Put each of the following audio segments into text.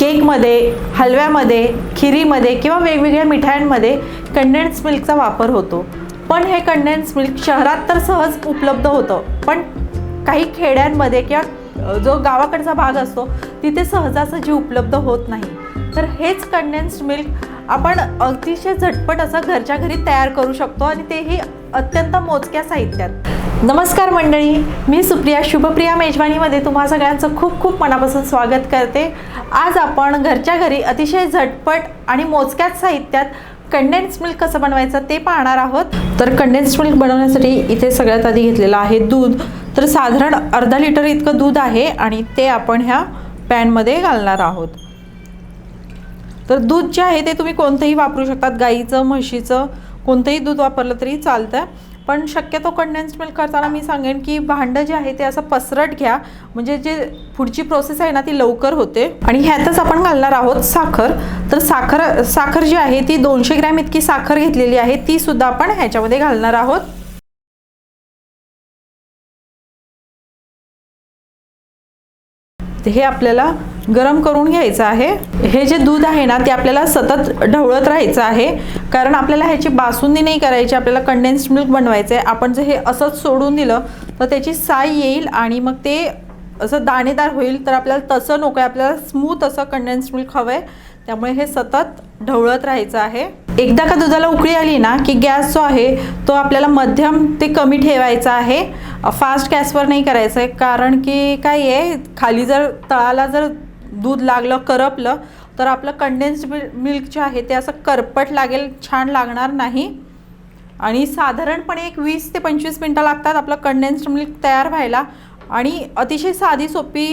केकमध्ये हलव्यामध्ये खिरीमध्ये किंवा वेगवेगळ्या मिठायांमध्ये कंडेन्स मिल्कचा वापर होतो. पण हे कंडेन्स मिल्क शहरात तर सहज उपलब्ध होतं पण काही खेड्यांमध्ये किंवा जो गावाकडचा भाग असतो तिथे सहजासहजी उपलब्ध होत नाही. तर हेच कंडेन्स्ड मिल्क आपण अतिशय झटपट असं घरच्या घरी तयार करू शकतो आणि तेही अत्यंत मोजक्या साहित्यात. नमस्कार मंडळी मी सुप्रिया शुभप्रिया मेजवानीमध्ये तुम्हा सगळ्यांचं खूप खूप मनापासून स्वागत करते. आज आपण घरच्या घरी अतिशय झटपट आणि मोजक्याच साहित्यात कंडेन्स मिल्क कसं बनवायचं ते पाहणार आहोत. तर कंडेन्स मिल्क बनवण्यासाठी इथे सगळ्यात आधी घेतलेलं आहे दूध. तर साधारण अर्धा लिटर इतकं दूध आहे आणि ते आपण ह्या पॅनमध्ये घालणार आहोत. तर दूध जे आहे ते तुम्ही कोणतंही वापरू शकतात. गाईचं म्हशीचं कोणतंही दूध वापरलं तरी चालतं पण शक्यतो कंडेन्स्ड मिल्क करताना मी सांगेन की भांडं जे आहे ते असं पसरट घ्या. म्हणजे जे पुढची प्रोसेस आहे ना ती लवकर होते. आणि ह्यातच आपण घालणार आहोत साखर. तर साखर साखर जी आहे ती दोनशे ग्रॅम इतकी साखर घेतलेली आहे ती सुद्धा आपण ह्याच्यामध्ये घालणार आहोत. हे आपल्याला गरम करून घ्यायचं आहे. हे जे दूध आहे ना ते आपल्याला सतत ढवळत राहायचं आहे. कारण आपल्याला ह्याची बासुंदी नाही करायची आपल्याला कंडेन्स्ड मिल्क बनवायचं आहे. आपण जर हे असंच सोडून दिलं तर त्याची साय येईल आणि मग ते असं दाणेदार होईल तर आपल्याला तसं नको आहे. आपल्याला स्मूथ असं कंडेन्स्ड मिल्क हवं आहे त्यामुळे हे सतत ढवळत राहायचं आहे. एकदा का दुधाला उकळी आली ना की गॅस जो आहे तो आपल्याला मध्यम ते कमी ठेवायचा आहे. फास्ट गॅसवर नाही करायचं आहे. कारण की काय आहे खाली जर तळाला जर दूध लागलं करपलं तर आपलं कंडेन्स्ड मिल्क जे आहे ते असं करपट लागेल छान लागणार नाही. आणि साधारणपणे एक वीस ते पंचवीस मिनटं लागतात आपलं कंडेन्स्ड मिल्क तयार व्हायला. आणि अतिशय साधी सोपी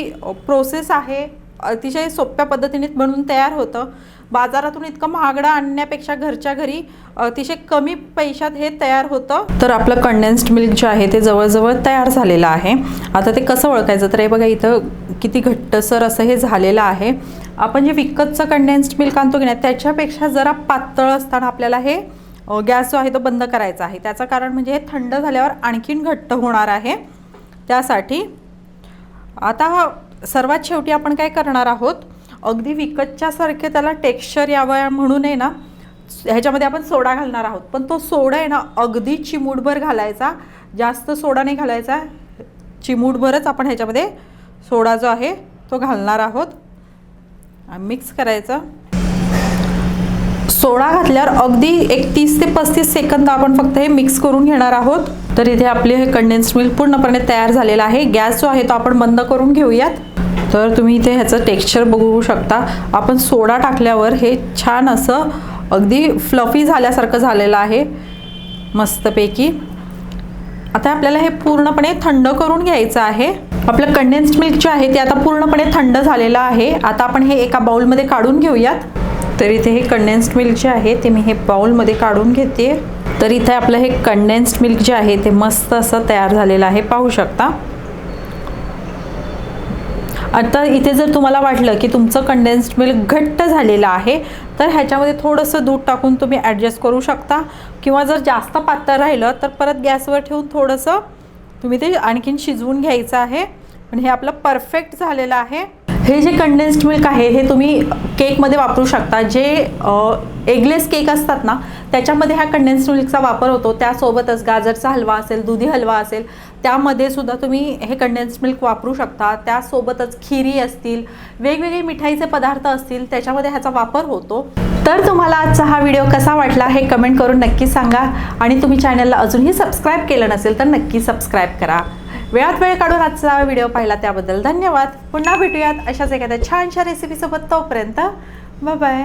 प्रोसेस आहे. अतिशय सोप्या पद्धतीने बनवून तयार होतं. बाजारातून इतकं महागडं आणण्यापेक्षा घरच्या घरी अतिशय कमी पैशात हे तयार होतं. तर आपलं कंडेन्स्ड मिल्क जे आहे ते जवळजवळ तयार झालेलं आहे. आता ते कसं ओळखायचं? तर हे बघा इथं किती घट्टसर असं हे झालेलं आहे. आपण जे विकतचं कंडेन्स्ड मिल्क आणतो की नाही त्याच्यापेक्षा जरा पातळ असताना आपल्याला हे गॅस जो आहे तो बंद करायचा आहे. त्याचं कारण म्हणजे हे थंड झाल्यावर आणखीन घट्ट होणार आहे. त्यासाठी आता सर्वात शेवटी आपण काय करणार आहोत? अगदी विकतच्यासारखे त्याला टेक्स्चर यावं म्हणून आहे ना ह्याच्यामध्ये आपण सोडा घालणार आहोत. पण तो सोडा आहे ना अगदी चिमूटभर घालायचा. जास्त सोडा नाही घालायचा. चिमूटभरच आपण ह्याच्यामध्ये सोडा जो आहे तो घालणार आहोत. मिक्स करायचं. सोडा घातल्यावर अगदी एक तीस ते पस्तीस सेकंद आपण फक्त हे मिक्स करून घेणार आहोत. तर इथे आपले हे कंडेन्स मिल्क पूर्णपणे तयार झालेला आहे. गॅस जो आहे तो आपण बंद करून घेऊयात. तर तुम्ही इथे ह्याचं टेक्स्चर बघू शकता. आपण सोडा टाकल्यावर हे छान असं अगदी फ्लफी झाल्यासारखं झालेलं आहे. मस्तपैकी. आता आपल्याला हे पूर्णपणे थंड करून घ्यायचं आहे. आपलं कंडेन्स्ड मिल्क जे आहे ते आता पूर्णपणे थंड झालेलं आहे. आता आपण हे एका बाउलमध्ये काढून घेऊयात. तर इथे हे कंडेन्स्ड मिल्क जे आहे ते मी हे बाउलमध्ये काढून घेते. तर इथे आपलं हे कंडेन्स्ड मिल्क जे आहे ते मस्त असं तयार झालेलं आहे. पाहू शकता. आता इथे जर तुम्हाला वाटलं की तुमचं कंडेन्स्ड मिल्क घट्ट झालेलं आहे तर ह्याच्यामध्ये थोडंसं दूध टाकून तुम्ही ॲडजस्ट करू शकता. किंवा जर जास्त पातळ राहिलं तर परत गॅसवर ठेवून थोडंसं तुम्ही ते आणखीन शिजवून घ्यायचं आहे. पण हे आपलं परफेक्ट झालेलं आहे. हे जे कंडेन्स्ड मिल्क आहे हे तुम्ही केकमध्ये वापरू शकता. जे एगलेस केक असतात ना त्याच्यामध्ये ह्या कंडेन्स्ड मिल्कचा वापर होतो. त्यासोबतच गाजरचा हलवा असेल दुधी हलवा असेल त्यामध्ये सुद्धा तुम्ही हे कंडेन्स्ड मिल्क वापरू शकता. त्यासोबतच खिरी असतील वेगवेगळे मिठाईचे पदार्थ असतील त्याच्यामध्ये ह्याचा वापर होतो. तर तुम्हाला आजचा हा व्हिडिओ कसा वाटला हे कमेंट करून नक्की सांगा. आणि तुम्ही चॅनलला अजूनही सबस्क्राईब केलं नसेल तर नक्की सबस्क्राईब करा. वेळात वेळ काढून आजचा व्हिडिओ पाहिला त्याबद्दल धन्यवाद. पुन्हा भेटूयात अशाच एखाद्या छानशा रेसिपीसोबत तोपर्यंत बाय